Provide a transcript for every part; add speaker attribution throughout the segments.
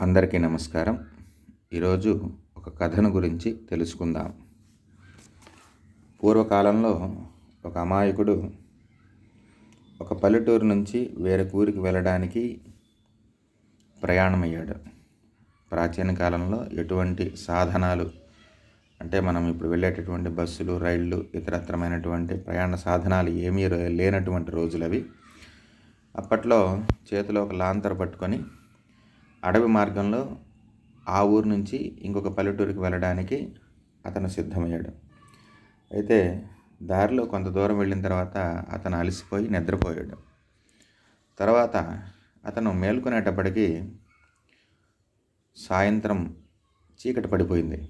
Speaker 1: అందరికీ నమస్కారం. ఈరోజు ఒక కథను గురించి తెలుసుకుందాం. పూర్వకాలంలో ఒక అమాయకుడు ఒక పల్లెటూరు నుంచి వేరే ఊరికి వెళ్ళడానికి ప్రయాణమయ్యాడు. ప్రాచీన కాలంలో ఎటువంటి సాధనాలు అంటే మనం ఇప్పుడు వెళ్ళేటటువంటి బస్సులు రైళ్ళు ఇతరత్రమైనటువంటి ప్రయాణ సాధనాలు ఏమీ లేనటువంటి రోజులవి. అప్పట్లో చేతిలో ఒక లాంతర్ పట్టుకొని అడవి మార్గంలో ఆ ఊరు నుంచి ఇంకొక పల్లెటూరికి వెళ్ళడానికి అతను సిద్ధమయ్యాడు. అయితే దారిలో కొంత దూరం వెళ్ళిన తర్వాత అతను అలసిపోయి నిద్రపోయాడు. తర్వాత అతను మేల్కొనేటప్పటికీ సాయంత్రం చీకటి పడిపోయింది.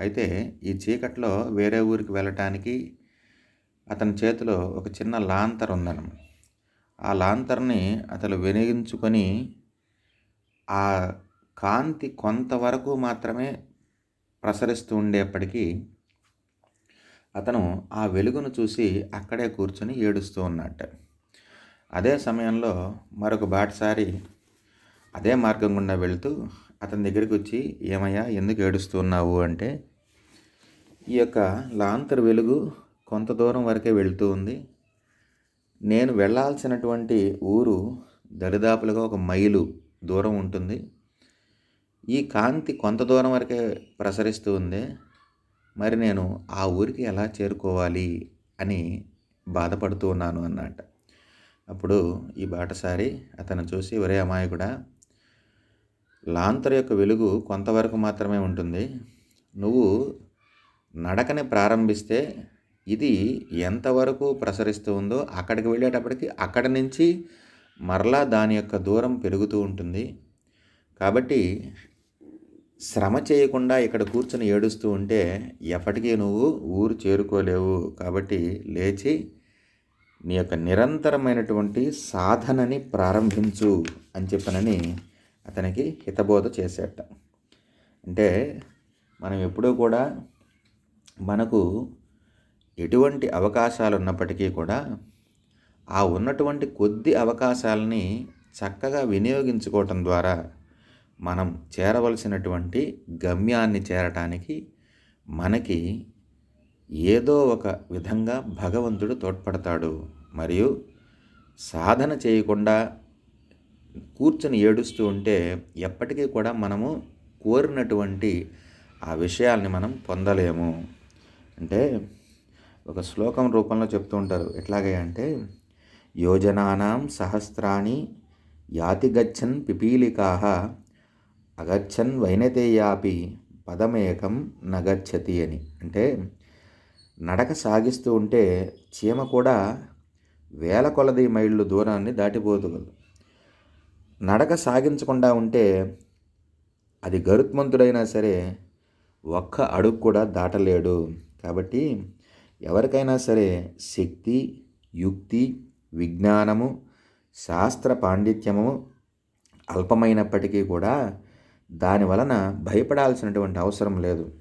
Speaker 1: అయితే ఈ చీకట్లో వేరే ఊరికి వెళ్ళటానికి అతని చేతిలో ఒక చిన్న లాంతర్ ఉందన్నమాట. ఆ లాంతర్ని అతను వెలిగించుకొని ఆ కాంతి కొంతవరకు మాత్రమే ప్రసరిస్తూ ఉండేప్పటికీ అతను ఆ వెలుగును చూసి అక్కడే కూర్చొని ఏడుస్తూ ఉన్నట్ట అదే సమయంలో మరొక బాటసారి అదే మార్గం గుండా వెళుతూ అతని దగ్గరికి వచ్చి ఏమయ్యా ఎందుకు ఏడుస్తున్నావు అంటే ఈ యొక్క లాంతర్ వెలుగు కొంత దూరం వరకే వెళుతూ ఉంది. నేను వెళ్ళాల్సినటువంటి ఊరు దరిదాపులుగా ఒక మైలు. దూరం ఉంటుంది. ఈ కాంతి కొంత దూరం వరకే ప్రసరిస్తూ ఉంది మరి నేను ఆ ఊరికి ఎలా చేరుకోవాలి అని బాధపడుతూ ఉన్నాను అన్నమాట. అప్పుడు ఈ బాటసారి అతను చూసి ఒరే అమాయకుడా లాంతర్ యొక్క వెలుగు కొంతవరకు మాత్రమే ఉంటుంది. నువ్వు నడకని ప్రారంభిస్తే ఇది ఎంతవరకు ప్రసరిస్తూ ఉందో అక్కడికి వెళ్ళేటప్పటికి అక్కడి నుంచి మరలా దాని యొక్క దూరం పెరుగుతూ ఉంటుంది. కాబట్టి శ్రమ చేయకుండా ఇక్కడ కూర్చొని ఏడుస్తూ ఉంటే ఎప్పటికీ నువ్వు ఊరు చేరుకోలేవు. కాబట్టి లేచి నీ యొక్క నిరంతరమైనటువంటి సాధనని ప్రారంభించు అని చెప్పనని అతనికి హితబోధ చేసేట. అంటే మనం ఎప్పుడూ కూడా మనకు ఎటువంటి అవకాశాలు ఉన్నప్పటికీ కూడా ఆ ఉన్నటువంటి కొద్ది అవకాశాలని చక్కగా వినియోగించుకోవటం ద్వారా మనం చేరవలసినటువంటి గమ్యాన్ని చేరటానికి మనకి ఏదో ఒక విధంగా భగవంతుడు తోడ్పడతాడు. మరియు సాధన చేయకుండా కూర్చొని ఏడుస్తూ ఉంటే ఎప్పటికీ కూడా మనము కోరినటువంటి ఆ విషయాల్ని మనం పొందలేము. అంటే ఒక శ్లోకం రూపంలో చెప్తూ ఉంటారు. ఎట్లాగే అంటే యోజనానాం సహస్రాణి యాతిగచ్చన్ గచ్చన్ పిపీలికా అగచ్చన్ వైనతేయాపి పదమేకం నగచ్చతి అని. అంటే నడక సాగిస్తూ ఉంటే చీమ కూడా వేల కొలది మైళ్ళు దూరాన్ని దాటిపోతుంది. నడక సాగించకుండా ఉంటే అది గరుత్మంతుడైనా సరే ఒక్క అడుగు కూడా దాటలేడు. కాబట్టి ఎవరికైనా సరే శక్తి యుక్తి విజ్ఞానము శాస్త్ర పాండిత్యము అల్పమైనప్పటికీ కూడా దాని వలన భయపడాల్సినటువంటి అవసరం లేదు.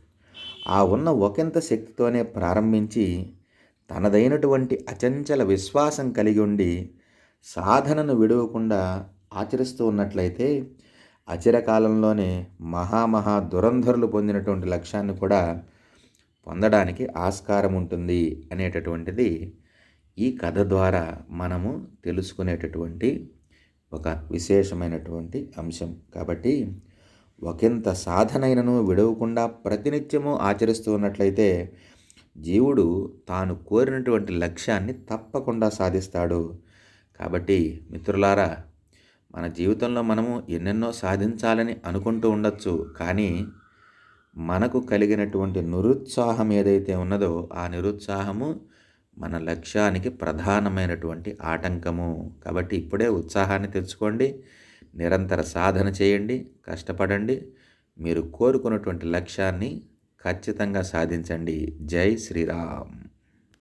Speaker 1: ఆ ఉన్న ఒకంత శక్తితోనే ప్రారంభించి తనదైనటువంటి అచంచల విశ్వాసం కలిగి ఉండి సాధనను విడవకుండా ఆచరిస్తూ ఉన్నట్లయితే అచిరకాలంలోనే మహామహా దురంధరులు పొందినటువంటి లక్ష్యాన్ని కూడా పొందడానికి ఆస్కారం ఉంటుంది అనేటటువంటిది ఈ కథ ద్వారా మనము తెలుసుకునేటటువంటి ఒక విశేషమైనటువంటి అంశం. కాబట్టి ఒకంత సాధనైనను విడవకుండా ప్రతినిత్యము ఆచరిస్తూ ఉన్నట్లయితే జీవుడు తాను కోరినటువంటి లక్ష్యాన్ని తప్పకుండా సాధిస్తాడు. కాబట్టి మిత్రులారా మన జీవితంలో మనము ఎన్నెన్నో సాధించాలని అనుకుంటూ ఉండొచ్చు. కానీ మనకు కలిగినటువంటి నిరుత్సాహం ఏదైతే ఉన్నదో ఆ నిరుత్సాహము మన లక్ష్యానికి ప్రధానమైనటువంటి ఆటంకము. కాబట్టి ఇప్పుడే ఉత్సాహాన్ని తెచ్చుకోండి నిరంతర సాధన చేయండి కష్టపడండి మీరు కోరుకున్నటువంటి లక్ష్యాన్ని ఖచ్చితంగా సాధించండి. జై శ్రీరామ్.